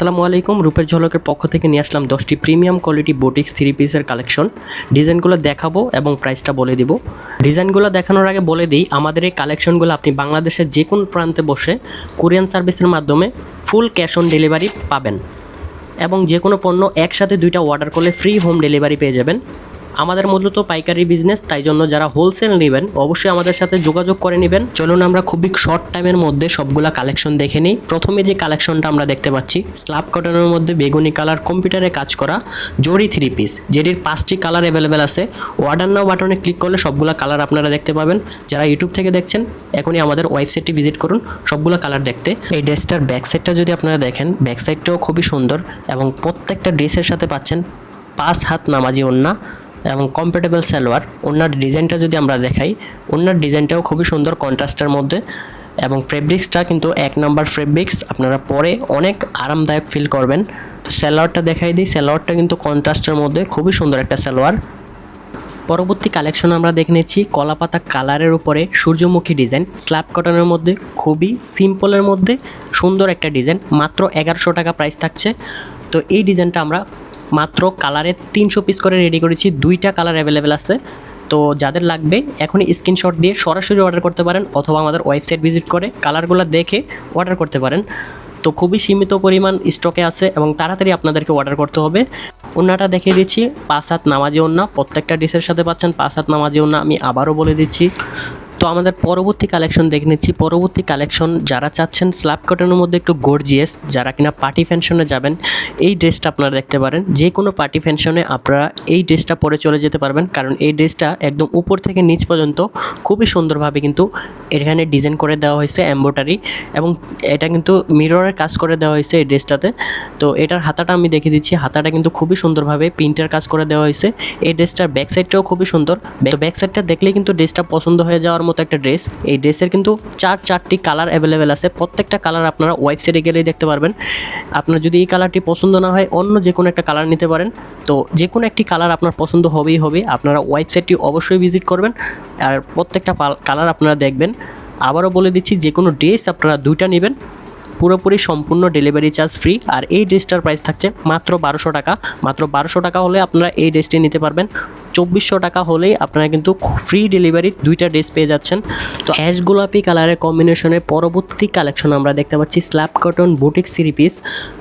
আসসালামু আলাইকুম, রূপের ঝলকের পক্ষ থেকে নিয়ে আসলাম দশটি প্রিমিয়াম কোয়ালিটি বুটিক্স থ্রি পিসের কালেকশন। ডিজাইনগুলো দেখাবো এবং প্রাইসটা বলে দিব। ডিজাইনগুলো দেখানোর আগে বলে দিই, আমাদের এই কালেকশনগুলো আপনি বাংলাদেশের যে কোনো প্রান্তে বসে কোরিয়ান সার্ভিসের মাধ্যমে ফুল ক্যাশ অন ডেলিভারি পাবেন। এবং যে কোনো পণ্য একসাথে দুইটা অর্ডার করলে ফ্রি হোম ডেলিভারি পেয়ে যাবেন। আমাদের মূলত পাইকারি বিজনেস তাই জন্য যারা হোলসেল নেবেন, অবশ্যই আমাদের সাথে যোগাযোগ করে নেবেন। চলুন আমরা খুবই শর্ট টাইমের মধ্যে সবগুলা কালেকশন দেখে নিই। প্রথমে যে কালেকশনটা আমরা দেখতে পাচ্ছি স্ল্যাব কটনের মধ্যে বেগুনি কালার কম্পিউটারে কাজ করা জরি থ্রি পিস যেটির পাঁচটি কালার অ্যাভেলেবেল আছে। অর্ডার নাও বাটনে ক্লিক করলে সবগুলা কালার আপনারা দেখতে পাবেন। যারা ইউটিউব থেকে দেখছেন, এখনই আমাদের ওয়েবসাইটটি ভিজিট করুন, সবগুলো কালার দেখতে। এই ড্রেসটার ব্যাক সাইডটা যদি আপনারা দেখেন ব্যাক সাইডটাও খুবই সুন্দর এবং প্রত্যেকটা ড্রেসের সাথে পাচ্ছেন পাঁচ হাত নামাজি ওন্না এবং কমফোর্টেবল সালোয়ার ওনার ডিজাইনটা যদি আমরা দেখাই ওনার ডিজাইনটাও খুবই সুন্দর কন্ট্রাস্টের মধ্যে এবং ফেব্রিক্সটা কিন্তু এক নাম্বার ফেব্রিক্স আপনারা পরে অনেক আরামদায়ক ফিল করবেন। তো সালোয়ারটা দেখাই দিই সালোয়ারটা কিন্তু কন্ট্রাস্টের মধ্যে খুবই সুন্দর একটা সালোয়ার পরবর্তী কালেকশন আমরা দেখে নিচ্ছি, কলাপাতা কালারের উপরে সূর্যমুখী ডিজাইন স্ল্যাব কটনের মধ্যে খুবই সিম্পলের মধ্যে সুন্দর একটা ডিজাইন মাত্র এগারোশো টাকা প্রাইস থাকছে। তো এই ডিজাইনটা আমরা মাত্র কালারে তিনশো পিস করে রেডি করেছি। দুইটা কালার অ্যাভেলেবেল আছে। তো যাদের লাগবে, এখনই স্ক্রিনশট দিয়ে সরাসরি অর্ডার করতে পারেন অথবা আমাদের ওয়েবসাইট ভিজিট করে কালারগুলো দেখে অর্ডার করতে পারেন। তো খুবই সীমিত পরিমাণ স্টকে আছে এবং তাড়াতাড়ি আপনাদেরকে অর্ডার করতে হবে। ওনাটা দেখিয়ে দিচ্ছি, পাঁচ হাত নামাজি ওন্না। প্রত্যেকটা ডিশের সাথে পাচ্ছেন পাঁচ হাত নামাজি ওন্না। আমি আবারও বলে দিচ্ছি তো আমাদের পরবর্তী কালেকশন দেখে নিচ্ছি। পরবর্তী কালেকশন যারা চাচ্ছেন স্ল্যাব কটনের মধ্যে একটু গর্জিয়াস যারা কিনা পার্টি ফ্যাশনে যাবেন, এই ড্রেসটা আপনারা দেখতে পারেন। যে কোনো পার্টি ফ্যাশনে আপনারা এই ড্রেসটা পরে চলে যেতে পারবেন, কারণ এই ড্রেসটা একদম উপর থেকে নিচ পর্যন্ত খুবই সুন্দরভাবে কিন্তু এখানে ডিজাইন করে দেওয়া হয়েছে এম্ব্রয়ডারি এবং এটা কিন্তু মিররের কাজ করে দেওয়া হয়েছে এই ড্রেসটাতে তো এটার হাতাটা আমি দেখে দিচ্ছি। হাতাটা কিন্তু খুবই সুন্দরভাবে প্রিন্টের কাজ করে দেওয়া হয়েছে। এই ড্রেসটার ব্যাক সাইডটাও খুবই সুন্দর। ব্যাক সাইডটা দেখলেই কিন্তু ড্রেসটা পছন্দ হয়ে যাওয়ার মতো একটা ড্রেস এই ড্রেসের কিন্তু চার চারটি কালার অ্যাভেলেবেল আছে। প্রত্যেকটা কালার আপনারা ওয়েবসাইটে গেলেই দেখতে পারবেন। আপনার যদি এই কালারটি পছন্দ না হয়, অন্য যে কোনো একটা কালার নিতে পারেন। তো যে কোনো একটি কালার আপনার পছন্দ হবেই হবে। আপনারা ওয়েবসাইটটি অবশ্যই ভিজিট করবেন। আর প্রত্যেকটা কালার আপনারা দেখবেন। আবারও বলে দিচ্ছি যে কোনো ড্রেস আপনারা দুইটা নেবেন। পুরোপুরি সম্পূর্ণ ডেলিভারি চার্জ ফ্রি আর এই ড্রেসটার প্রাইস থাকছে মাত্র বারোশো টাকা। মাত্র বারোশো টাকা হলে আপনারা এই ড্রেসটি নিতে পারবেন। চব্বিশশো টাকা হলেই আপনারা কিন্তু ফ্রি ডেলিভারি দুইটা ড্রেস পেয়ে যাচ্ছেন। তো অ্যাশ গোলাপি কালারের কম্বিনেশনে পরবর্তী কালেকশন আমরা দেখতে পাচ্ছি slab cotton boutique three piece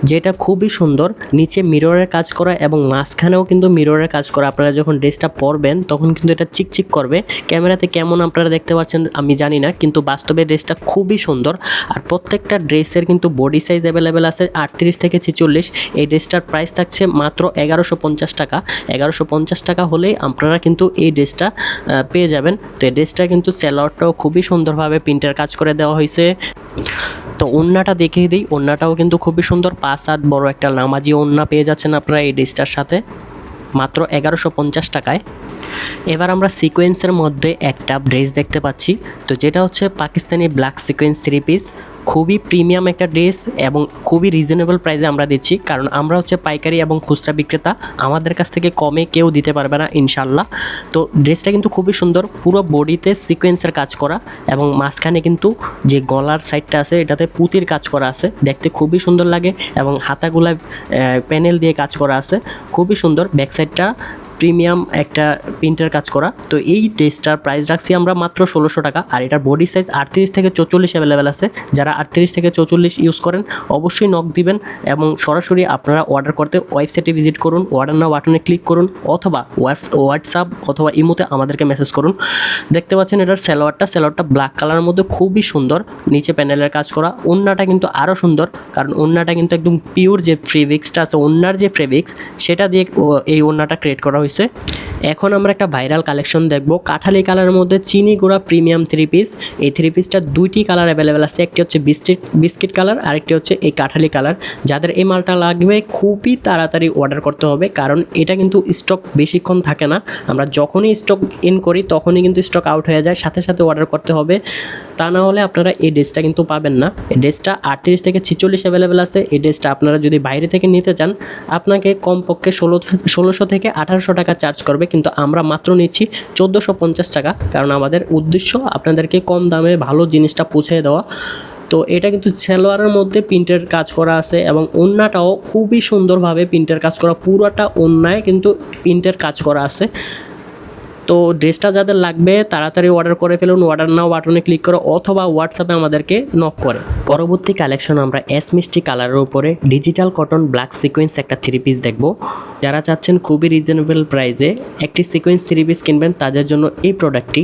যেটা খুবই সুন্দর। নিচে মিররের কাজ করা এবং মাঝখানেও কিন্তু মিররের কাজ করা। আপনারা যখন ড্রেসটা পরবেন, তখন কিন্তু এটা চিকচিক করবে। ক্যামেরাতে কেমন আপনারা দেখতে পাচ্ছেন আমি জানি না, কিন্তু বাস্তবে ড্রেসটা খুবই সুন্দর। আর প্রত্যেকটা ড্রেসের কিন্তু বডি সাইজ অ্যাভেলেবেল আছে আটত্রিশ থেকে ছেচল্লিশ। এই ড্রেসটার প্রাইস থাকছে মাত্র এগারোশো পঞ্চাশ টাকা। এগারোশো পঞ্চাশ টাকা হলেই আপনারা কিন্তু এই ড্রেসটা পেয়ে যাবেন। তো এই ড্রেসটা কিন্তু স্যালোয়ারটাও খুবই সুন্দরভাবে প্রিন্টের কাজ করে দেওয়া হয়েছে। তো ওন্নাটা দেখিয়ে দিই। ওন্নাটাও কিন্তু খুবই সুন্দর। পাঁচ হাত বড় একটা নামাজি ওন্না পেয়ে যাচ্ছেন আপনারা এই ড্রেসটার সাথে। মাত্র এগারোশো পঞ্চাশ টাকায়। এবার আমরা সিকোয়েন্সের মধ্যে একটা ড্রেস দেখতে পাচ্ছি। তো যেটা হচ্ছে Pakistani black sequence three piece খুবই প্রিমিয়াম একটা ড্রেস এবং খুবই রিজনেবল প্রাইসে আমরা দিচ্ছি। কারণ আমরা হচ্ছে পাইকারি এবং খুচরা বিক্রেতা, আমাদের কাছ থেকে কমে কেউ দিতে পারবে না ইনশাল্লাহ তো ড্রেসটা কিন্তু খুবই সুন্দর, পুরো বডিতে সিকোয়েন্সের কাজ করা এবং মাঝখানে কিন্তু যে গলার সাইডটা আছে, এটাতে পুতির কাজ করা আছে, দেখতে খুবই সুন্দর লাগে এবং হাতাগুলা প্যানেল দিয়ে কাজ করা আছে। খুবই সুন্দর ব্যাক সাইডটা প্রিমিয়াম একটা প্রিন্টের কাজ করা। তো এই ড্রেসটার প্রাইস রাখছি আমরা মাত্র ষোলোশো টাকা। আর এটার বডি সাইজ আটত্রিশ থেকে চৌচল্লিশ অ্যাভেলেবেল আছে। যারা আটত্রিশ থেকে চৌচল্লিশ ইউজ করেন, অবশ্যই নক দিবেন এবং সরাসরি আপনারা অর্ডার করতে ওয়েবসাইটে ভিজিট করুন অর্ডার নাও বাটনে ক্লিক করুন, অথবা হোয়াটসঅ্যাপ অথবা ইমোতে আমাদেরকে মেসেজ করুন। দেখতে পাচ্ছেন এটার স্যালোয়ারটা স্যালোয়ারটা ব্ল্যাক কালারের মধ্যে খুবই সুন্দর। নিচে প্যানেলের কাজ করা। ওন্নাটা কিন্তু আরও সুন্দর, কারণ ওন্নাটা কিন্তু একদম পিওর যে ফ্রেভিক্সটা আছে, ওন্নার যে ফ্রেভিক্স সেটা দিয়ে এই ওন্নাটা ক্রিয়েট করা হয়েছে। হয়েছে। এখন আমরা একটা ভাইরাল কালেকশন দেখব। কাঠালি কালারের মধ্যে চিনি গুঁড়া প্রিমিয়াম থ্রি পিস এই থ্রি পিসটা দুইটি কালার অ্যাভেলেবেল আছে। একটি হচ্ছে বিস্কিট বিস্কিট কালার আরেকটি হচ্ছে এই কাঠালি কালার যাদের এই মালটা লাগবে খুবই তাড়াতাড়ি অর্ডার করতে হবে। কারণ এটা কিন্তু স্টক বেশিক্ষণ থাকে না। আমরা যখনই স্টক ইন করি, তখনই কিন্তু স্টক আউট হয়ে যায়। সাথে সাথে অর্ডার করতে হবে। তা না হলে আপনারা এই ড্রেসটা কিন্তু পাবেন না। এই ড্রেসটা আটত্রিশ থেকে ছিচল্লিশ অ্যাভেলেবেল আছে। এই ড্রেসটা আপনারা যদি বাইরে থেকে নিতে চান, আপনাকে কমপক্ষে ষোলো ষোলোশো থেকে আঠারোশো টাকা চার্জ করবে, কিন্তু আমরা মাত্র নিচ্ছি চোদ্দোশো পঞ্চাশ টাকা। কারণ আমাদের উদ্দেশ্য আপনাদেরকে কম দামে ভালো জিনিসটা পৌঁছে দেওয়া। তো এটা কিন্তু সেলোয়ারের মধ্যে প্রিন্টের কাজ করা আছে এবং ওন্নাটাও খুবই সুন্দরভাবে প্রিন্টের কাজ করা। পুরোটা ওন্নায় কিন্তু প্রিন্টের কাজ করা আছে। তো ড্রেসটা যাদের লাগবে, তাড়াতাড়ি অর্ডার করে ফেলুন। অর্ডার নাও বাটনে ক্লিক করো অথবা হোয়াটসঅ্যাপে আমাদেরকে নক করে। পরবর্তী কালেকশন আমরা এস মিষ্টি কালারের উপরে ডিজিটাল কটন ব্ল্যাক সিকোয়েন্স একটা থ্রি পিস দেখব। যারা চাচ্ছেন খুবই রিজনেবল প্রাইসে একটি সিকোয়েন্স থ্রি পিস কিনবেন, তাদের জন্য এই প্রোডাক্টটি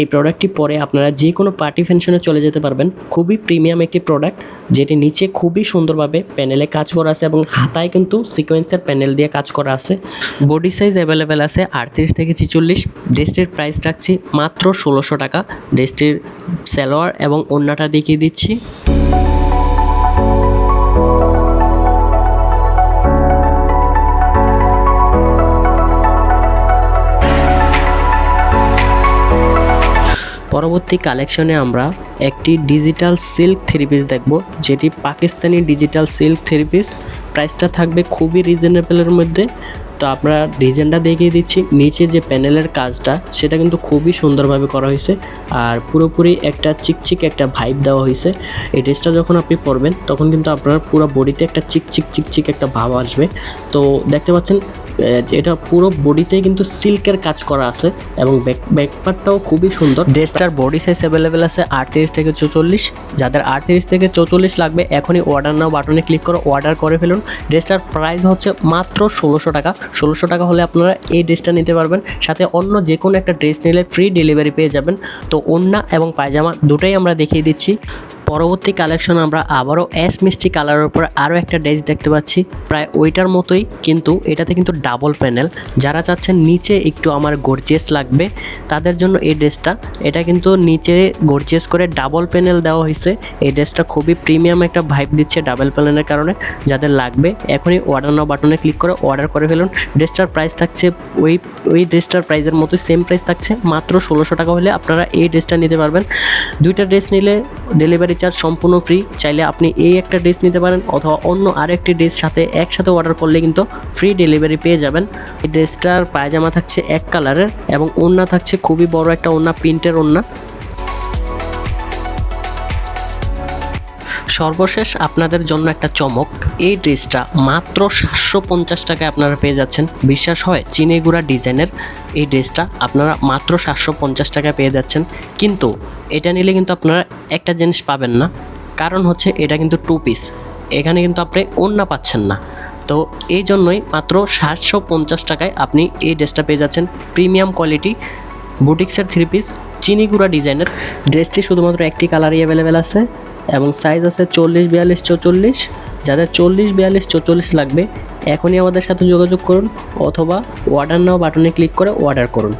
এই প্রোডাক্টটি পরে আপনারা যে কোনো পার্টি ফাংশনে চলে যেতে পারবেন। খুবই প্রিমিয়াম একটি প্রোডাক্ট যেটি নিচে খুবই সুন্দরভাবে প্যানেলে কাজ করা আছে এবং হাতায় কিন্তু সিকোয়েন্সের প্যানেল দিয়ে কাজ করা আছে। বডি সাইজ অ্যাভেলেবেল আছে আটত্রিশ থেকে ছিচল্লিশ। ড্রেসটির প্রাইস রাখছি মাত্র ষোলোশো টাকা। ড্রেসটির স্যালোয়ার এবং ওড়নাটা দেখিয়ে দিচ্ছি। পরবর্তী কালেকশনে আমরা একটি ডিজিটাল সিল্ক থ্রি পিস দেখব, যেটি Pakistani digital silk three piece. প্রাইসটা থাকবে খুবই রিজনেবলের মধ্যে। তো আপনারা ডিজাইনটা দেখিয়ে দিচ্ছি। নিচে যে প্যানেলের কাজটা, সেটা কিন্তু খুবই সুন্দরভাবে করা হয়েছে। আর পুরোপুরি একটা চিকচিক একটা ভাইব দেওয়া হয়েছে। এই ড্রেসটা যখন আপনি পরবেন, তখন কিন্তু আপনার পুরো বডিতে একটা চিকচিক চিকচিক একটা ভাব আসবে। তো দেখতে পাচ্ছেন এটা পুরো বডিতে কিন্তু সিল্কের কাজ করা আছে এবং ব্যাক ব্যাকপার্টটাও খুবই সুন্দর। ড্রেসটার বডি সাইজ অ্যাভেলেবেল আছে আটত্রিশ থেকে চৌচল্লিশ। যাদের আটত্রিশ থেকে চৌচল্লিশ লাগবে, এখনই অর্ডার নাও বাটনে ক্লিক করে অর্ডার করে ফেলুন। ড্রেসটার প্রাইস হচ্ছে মাত্র ষোলোশো টাকা। ষোলোশো টাকা হলে আপনারা এই ড্রেসটা নিতে পারবেন। সাথে অন্য যে কোনো একটা ড্রেস নিলে ফ্রি ডেলিভারি পেয়ে যাবেন। তো ওন্না এবং পায়জামা দুটোই আমরা দেখিয়ে দিচ্ছি। পরবর্তী কালেকশন আমরা আবারও অ্যাশ মিষ্টি কালারের উপর আরও একটা ড্রেস দেখতে পাচ্ছি। প্রায় ওইটার মতোই, কিন্তু এটাতে কিন্তু ডাবল প্যানেল যারা চাচ্ছেন নিচে একটু আমার গর্জিয়াস লাগবে, তাদের জন্য এই ড্রেসটা এটা কিন্তু নিচে গর্জিয়াস করে ডাবল প্যানেল দেওয়া হয়েছে। এই ড্রেসটা খুবই প্রিমিয়াম একটা ভাইব দিচ্ছে ডাবল প্যানেলের কারণে। যাদের লাগবে, এখনই অর্ডার নাও বাটনে ক্লিক করে অর্ডার করে ফেলুন। ড্রেসটার প্রাইস থাকছে ওই ওই ড্রেসটার প্রাইসের মতোই সেম প্রাইস থাকছে। মাত্র ষোলোশো টাকা হলে আপনারা এই ড্রেসটা নিতে পারবেন। দুইটা ড্রেস নিলে ডেলিভারি চার্জ সম্পূর্ণ ফ্রি। চাইলে আপনি এই একটা ড্রেস নিতে পারেন অথবা অন্য আরেকটি ড্রেস সাথে একসাথে অর্ডার করলে কিন্তু ফ্রি ডেলিভারি পেয়ে যাবেন। এই ড্রেসটার পায়জামা থাকছে এক কালারের এবং ওড়না থাকছে খুবই বড় একটা ওড়না, প্রিন্টের ওড়না। সর্বশেষ আপনাদের জন্য একটা চমক। এই ড্রেসটা মাত্র সাতশো পঞ্চাশ টাকায় আপনারা পেয়ে যাচ্ছেন। বিশ্বাস হয়, চিনেগুড়া ডিজাইনের এই ড্রেসটা আপনারা মাত্র সাতশো পঞ্চাশ টাকায় পেয়ে যাচ্ছেন। কিন্তু এটা নিলে কিন্তু আপনারা একটা জিনিস পাবেন না, কারণ হচ্ছে এটা কিন্তু টু পিস এখানে কিন্তু আপনি ওড়না পাচ্ছেন না। তো এই জন্যই মাত্র সাতশো পঞ্চাশ টাকায় আপনি এই ড্রেসটা পেয়ে যাচ্ছেন। প্রিমিয়াম কোয়ালিটি, বুটিক্সের থ্রি পিস চিনিগুড়া ডিজাইনের। ড্রেসটি শুধুমাত্র একটি কালারই অ্যাভেলেবেল আছে। এবং সাইজ আছে চল্লিশ, বিয়াল্লিশ, চৌচল্লিশ। যাদের চল্লিশ, বিয়াল্লিশ, চৌচল্লিশ লাগবে, এখনই আমাদের সাথে যোগাযোগ করুন অথবা অর্ডার নাও বাটনে ক্লিক করে অর্ডার করুন।